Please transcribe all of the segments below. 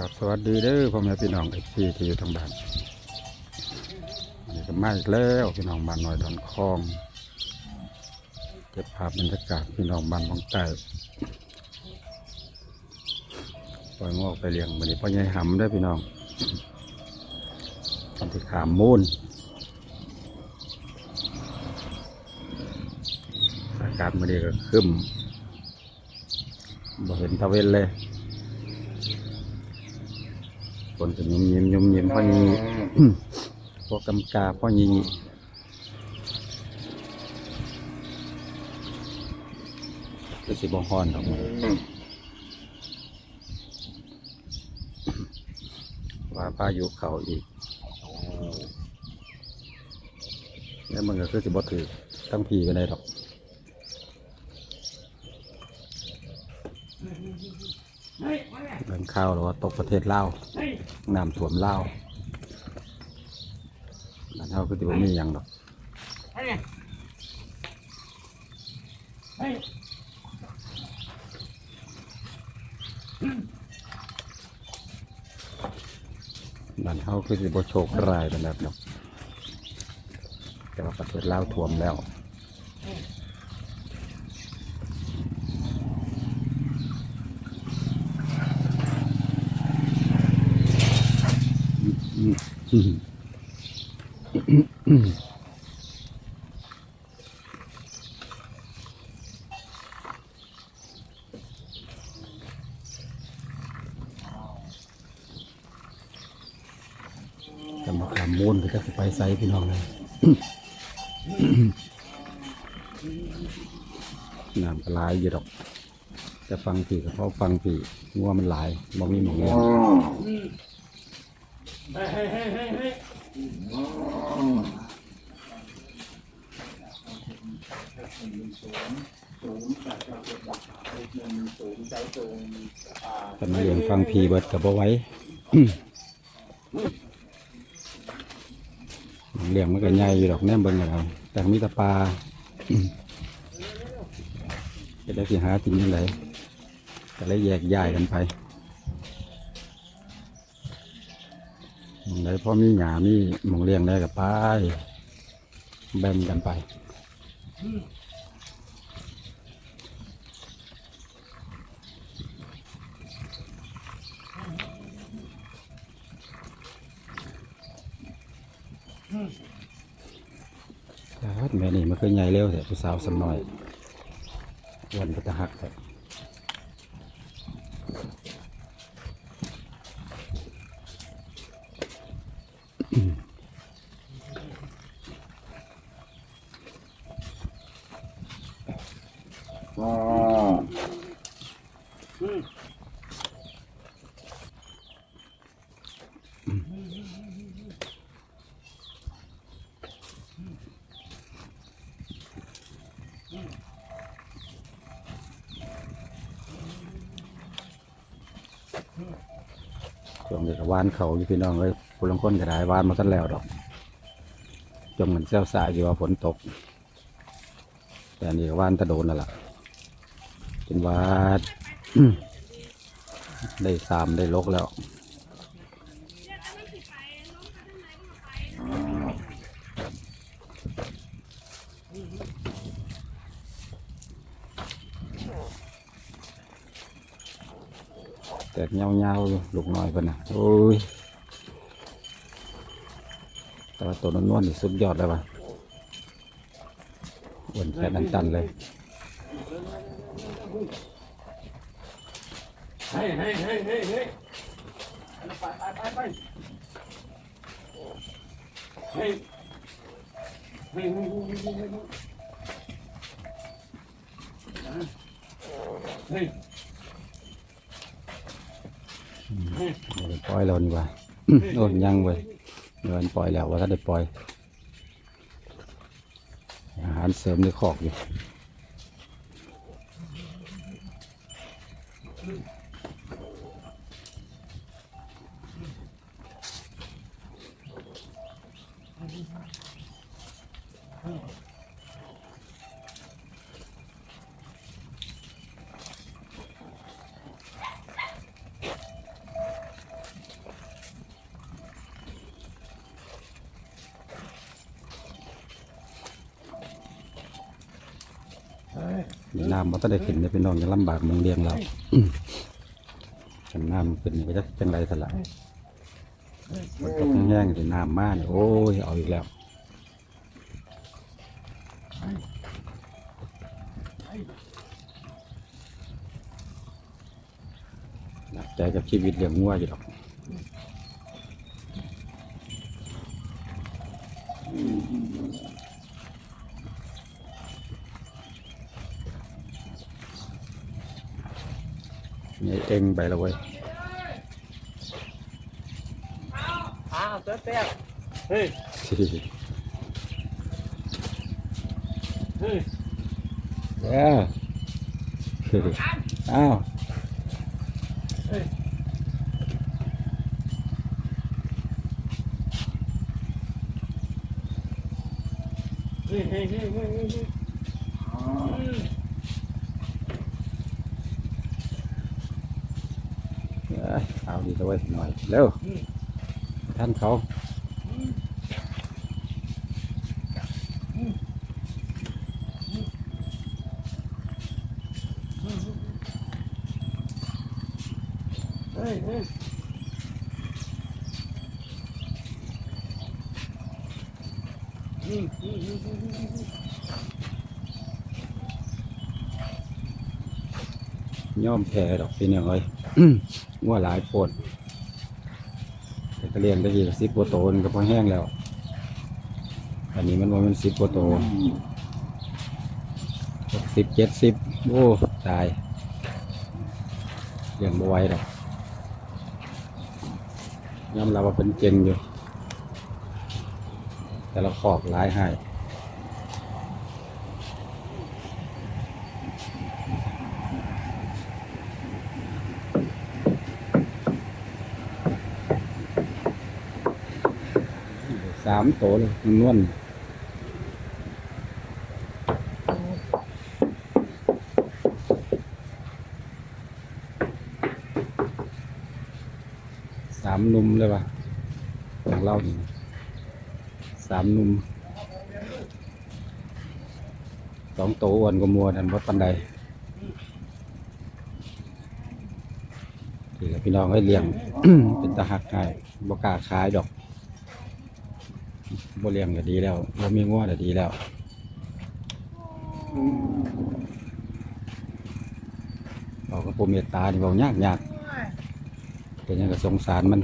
ครับสวัสดีเด้อพ่อแม่พี่น้องเอฟซีที่อยู่ทางบ้านนี่ก็มาอีกแล้วพี่น้องบ้านหน้อยดอนคลองเก็บภาพบรรยากาศพี่น้องบ้านบางใต้ปล่อยงอกไปเลี้ยงวันนี้พ่อใหญ่หำเด้พี่น้องทำที่ขามมูลอากาศมันนี้ก็ขึ้นบ่เห็นตะเวนเลย คนก็ยิ้มยิ้มยิ้มยิ้มพ่อนี้พวกกำกาพ่อนี้ก็สิบ่ฮ้อนดอกมันว่าพายุเข้าอีกแล้วมันก็คือสิบ่ถือตั้งพีไปได้ดอกเรื่องข้าวหรือว่าตกประเทศลาว น้ำท่วมลาวบ้านเฮาก็ถือว่มีอย่างดอกบ้านเฮาคือสิบ่โชคร้ายเป็นแบบดอกแต่ว่าประเทศลาวท่วมแล้ว อืม จะมาขามมูลก็จะไปไซพี่น้องเลยน้ำกลายอยู่ดอก จะฟังผีก็เพราะฟังผีงัวมันหลายบ่มีหมองเลี้ย ตอนนี้ยังฟังพีเบิดกับบ่ไว้เลี้ยงมันก็ใหญ่อยู่ดอกแนมเบิ่งกันเอาแต่มีตะปลาจะได้สิหากินยังไงก็เลยแยกย้ายกันไปมองใดพอมีหยามีมองเลี้ยงได้กับไปแบ่งกันไป แม่นี่มันคือใหญ่เร็วแต่ผู้สาวสำน่อยวันก็จะหักแต่ช่ วงนี้ก็วานเขาอยู่พี่น้องเลยผู้ลางคนก็ได้วานมากันแล้วดอกจงเหมือนเซลสายอยู่ว่าฝนตก แต่อันนี่ก็วานตะโดนแล้วล่ะเป็นวานได้สามได้ลกแล้ว แตกเงาเงาๆอยู่ลูกน้อยเพิ่นนะโอ้ยแต่ว่าตัวนวลๆนี่สุดยอดเลยว่ะอ้วนแค่ตันๆเลยเฮ้ยเฮ้ยเฮ้ยเฮ้ยเฮ้ยไปไปไปไปเฮ้ยเฮ้ยเฮ้ยเฮ้ยเฮ้ยเฮ้ยเอาไปล่อยแล้วนี่ว่าโอ้ยยังเว้ยเดินปล่อยแล้วว่าถ้าได้ปล่อย อาหารเสริมในคอกอยู่ นี่น้ำมันต้องได้ขึ้นได้พี่น้องจะลำบากมองเลี้ยงเราฉันน้ำขึ้นนี่ก็จะจังไรสละมันตกแห้งๆสิน้ำมากโอ้ยเอาอีกแล้วหนักใจกับชีวิตเลี้ยงงัวอยู่หรอก นี่เองไปแล้วเว้ยอ้าวเต้เต้เฮ้ยเฮ้ยเอออ้าวเฮ้ยเฮ้ยเฮ้ยเฮ้ยเฮ้ย เอ้ยเอาดีแล้วเว้ยหน่อยเร็วท่านเขาเฮ้ยเฮ้ยอืมอืมอืมอืมอืมย่อมแพ้ดอกพี่น้อ งัวหลายโพดแต่ก็เลี้ยงได้กี่สิบโปโตมันก็พอแห้งแล้ว อันนี้มันว่ามันสิบโปโตหกสิบเจ็ดสิบโอ้ตายเลี้ยงบ่ไหวดอกยอมรับว่าเป็นเจงอยู่ แต่ละขอกหลายให้สามโตเลยนวลสามหนุ่มเลยป่ะของเรานี่สามหนุ่มสองโตอ้วนกว่ามัวนันวัดปันใดพี่น้องให้เลี้ยง เป็นตาหักให้บกาขายดอก บ่เลี้ยงก็ดีแล้วบ่มีงัวก็ดีแล้วบอกกับผมเมตตานี่บอกยากยากเป็นหยังก็สงสารมัน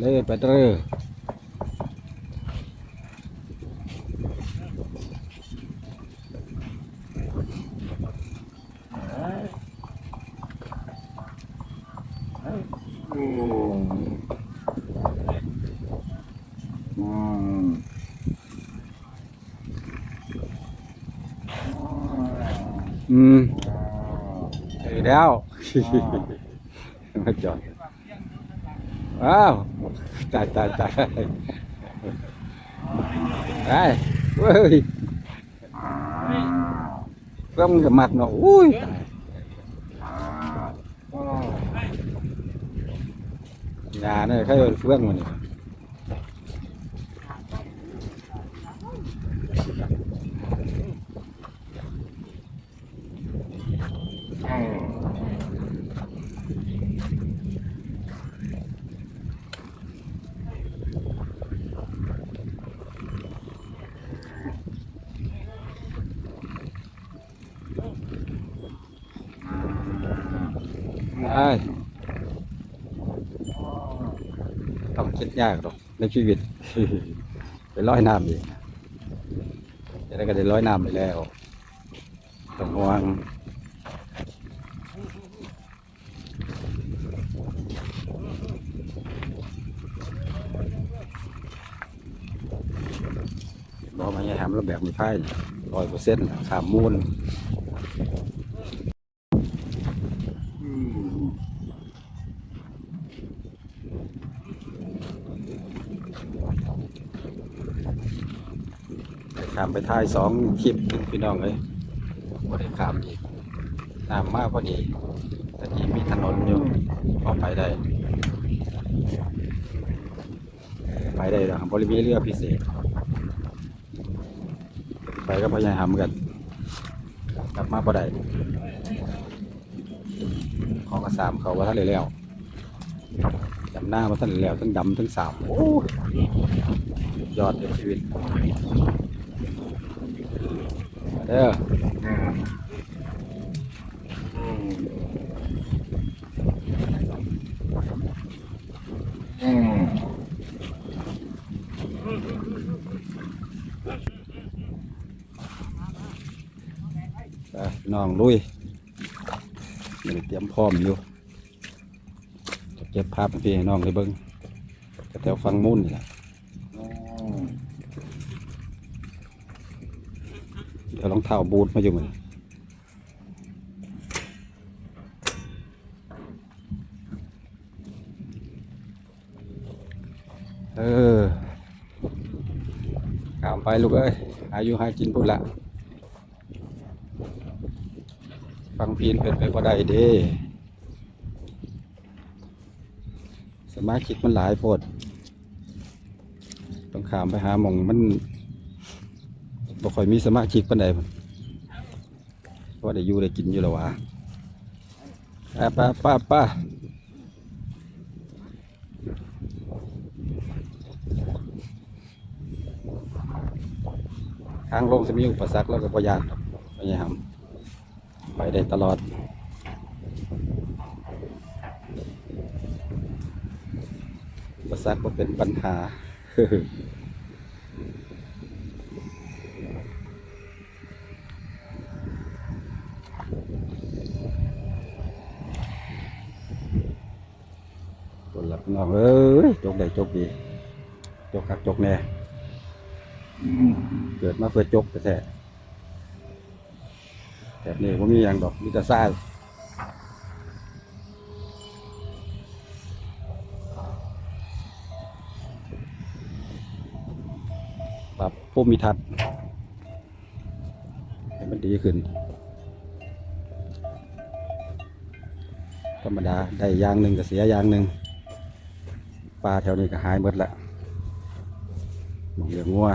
เลยไปเด้อ อืมถึงแล้ว มาจอดว้าวตายตายตายไอ้เว้ยเพิ่มกับมัดเนาะอุ้ยตาย ยาเนี่ยเขาเฟื่องมันนี่ไอ้ต้องคิด ยากหรอกในชีวิตไปร้อยน้ำอีกจะได้ก็ได้ร้อยน้ำไปแล้วต้องห่วงบอกมาให้ทำแล้วแบบมีไพ่ร้อยเปอร์เซ็นต์ขามมูล ไปท้ายสองคลิปพี่น้องเลยบ่ได้ขามอีกน้ำมากพอดีตะกี้มีถนนอยู่พอไปได้ ไปได้หรอบริเวณเรือพิเศษ ไปก็พยายามกัน กลับมาบ่ได้ของกระสามเขาว่าท่านเลยแล้วดำหน้ามาท่านเลยแล้วทั้งดำทั้งสามโอ้ยอดในชีวิตม เด้อน้องลุยนี่เตรียมพร้อมอยู่จะเก็บภาพพี่น้องเลยเบิ้งก็แถวฟังมุ่นนี่แหละ เดี๋ยวรองเท้าบูทมาอยู่เหมือนเออขามไปลูกเอ้ยอายุหากินพุ่นละ ฟังพีนเพิ่นไปบ่ได้เด้สมาชิกมันหลายโพด ต้องขามไปหาหมองมัน บ่ค่อยมีสมาชิกปานใดพุ่นเพราะว่าได้อยู่ได้กินอยู่แล้ววะป้าป้าป้าป้าทางลงจะมีอุปสรรคแล้วก็บ่ยากครับพยายามไปได้ตลอดอุปสรรคก็เป็นปัญหา คนหลับน้ องเอ้ยจกได้จกดีจกคักจกแน่เกิดมาเพื่อจกแท้ๆแบบนี้ผมมีอย่างดอกมีแต่ซ่าปรับภูมิทัศน์ให้มันดีขึ้น ธรรมดา ได้อย่างหนึ่งก็เสียอย่างหนึ่ง ปลาแถวนี้ก็หายหมดละหมองเลี้ยงงัว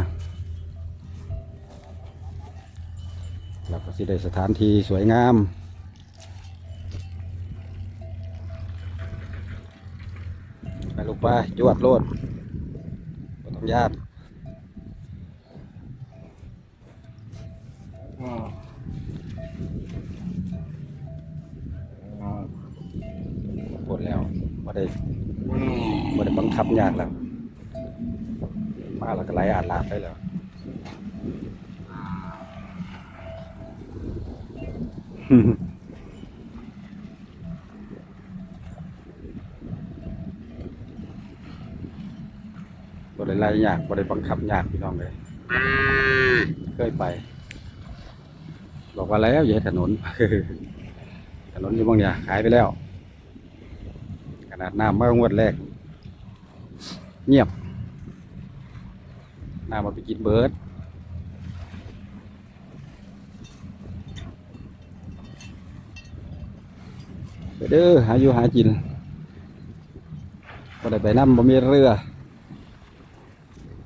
แล้วก็สิได้สถานที่สวยงามไปลูกไปจวดโลดบ่ต้องยากปวดแล้วบ่ได้บ่ได้ บับยากแล้ว มาแล้วก็ไหลอาดลาดไปแล้วบ่ได้ไล่ยากบ่ได้บังคับยากพี่น้องเลยเคยไป บอกว่าแล้วอย่าถนน ถนนอยู่บางเนี่ยหายไปแล้ว ขนาดน้ำเมื่องวดแรก เงียบน้ำมาไปกินเบิร์ดไปเด้อหาอยู่หากินบ่ได้ไปน้ำบ่มีเรือ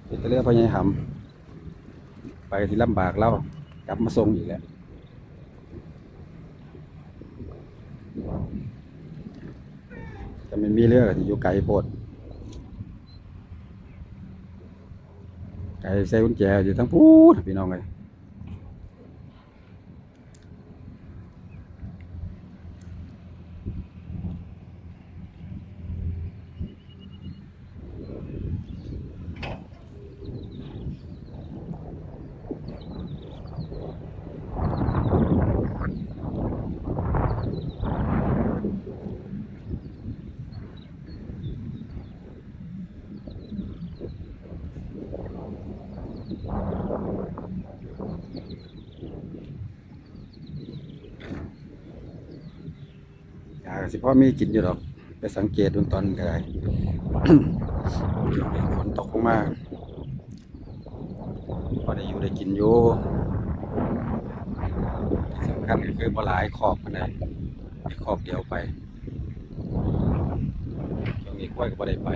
เป็นแต่เรือพญายหำไปที่ลำบากเรากลับมาส่งอีกแล้วจะไม่มีเรือก็ที่อยู่ไกลโพด ไกลใส่กุญแจอยู่ทั้งพูดพี่น้องเลย สิพ่อมีกินอยู่หรอก ไปสังเกตดูตอนก็ได้ช่วงฝนตกมากพอได้อยู่ได้กินอยู่สำคัญคือบ่หลายขอบมันได้มีขอบเดียวไปช่วงนี้กล้วยก็บ่ได้ไป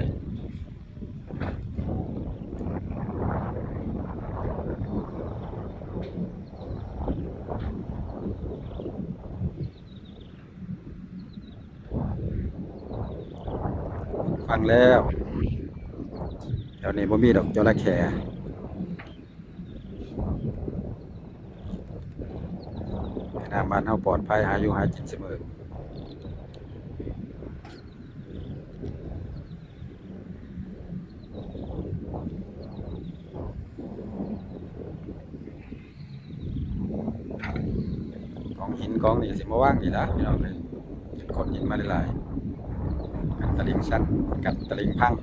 ฟังแล้วแถวนี้บ่มีดอกจระเข้แม่น้ำบ้านเฮาปลอดภัยหาอยู่หากินเสมอของหินของนี่สิมาว่างนี่นะพี่น้องเลยขนหินมาหลายๆ ตะลิงสั้นกันตะลิงพัง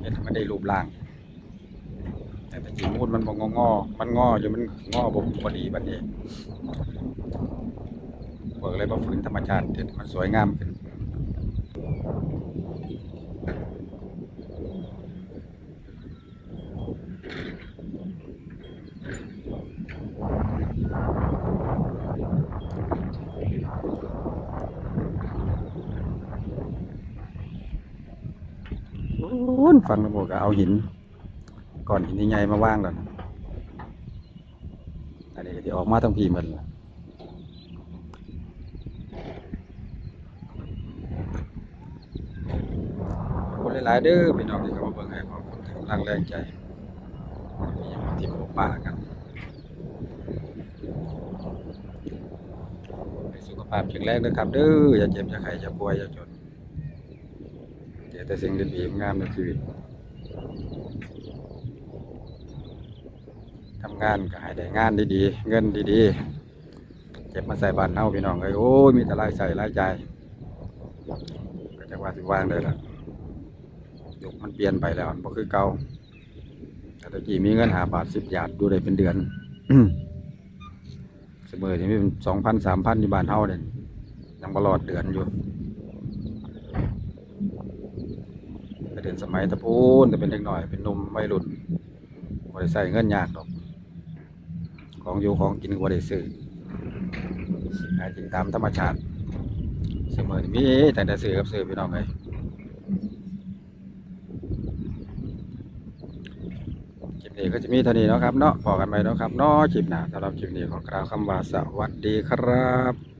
เห็นไม่ได้รูปร่างแต่ต่จริงมูดมันบองงอ มันงออยู่มันงอบพอดีบัดนี้เบิกเลยมาฝืนธรรมชาติเห็นมันสวยงามขึ้นโอ้นฟังระบบก็เอาหิน ก่อนหินใหญ่มาว่างก่อนอันนี้ก็จะออกมาทั้งพีมันละคุณหลายๆเด้อพี่น้องที่เขามาเบิ่งให้ขอบคุณที่กำลังแรงใจที่ยังมาทิมโอป้ากันสุขภาพแข็งแรงนะครับเด้ออย่าเจ็บอย่าไข้อย่าป่วยอย่าจน เจอแต่สิ่งดีๆงามในชีวิตทำงานก็ให้ได้งานดีๆ เงินดีๆ เก็บมาใส่บ้านเฮาพี่น้องเอ้ยโอ้ยมีแต่รายใส่รายจ่ายก็จะว่าสิว่างได้ละยุคมันเปลี่ยนไปแล้วมันบ่คือเก่าแต่ตะกี้มีเงินหาบาทสิบหยาดดูได้เป็นเดือนเสมอที่มีเป็นสองพันสามพันอยู่บ้านเฮาเนี่ยยังบ่รอดเดือนอยู่แต่ เดือนสมัยตะพูนแต่เป็นเด็กหน่อย เป็นนุ่มวัยรุ่นบ่ได้ใส่เงินยากดอกของอยู่ของกินบ่ได้ซื้อหากินตามธรรมชาติเสมอมีแต่แต่ซื้อกับซื้อพี่น้องเอ้ยคลิปนี้ก็จะมีเท่านี้เนาะครับเนาะพอกันไหมเนาะครับเนาะคลิปหน้าสำหรับคลิปนี้ขอกล่าวคำว่าสวัสดีครับ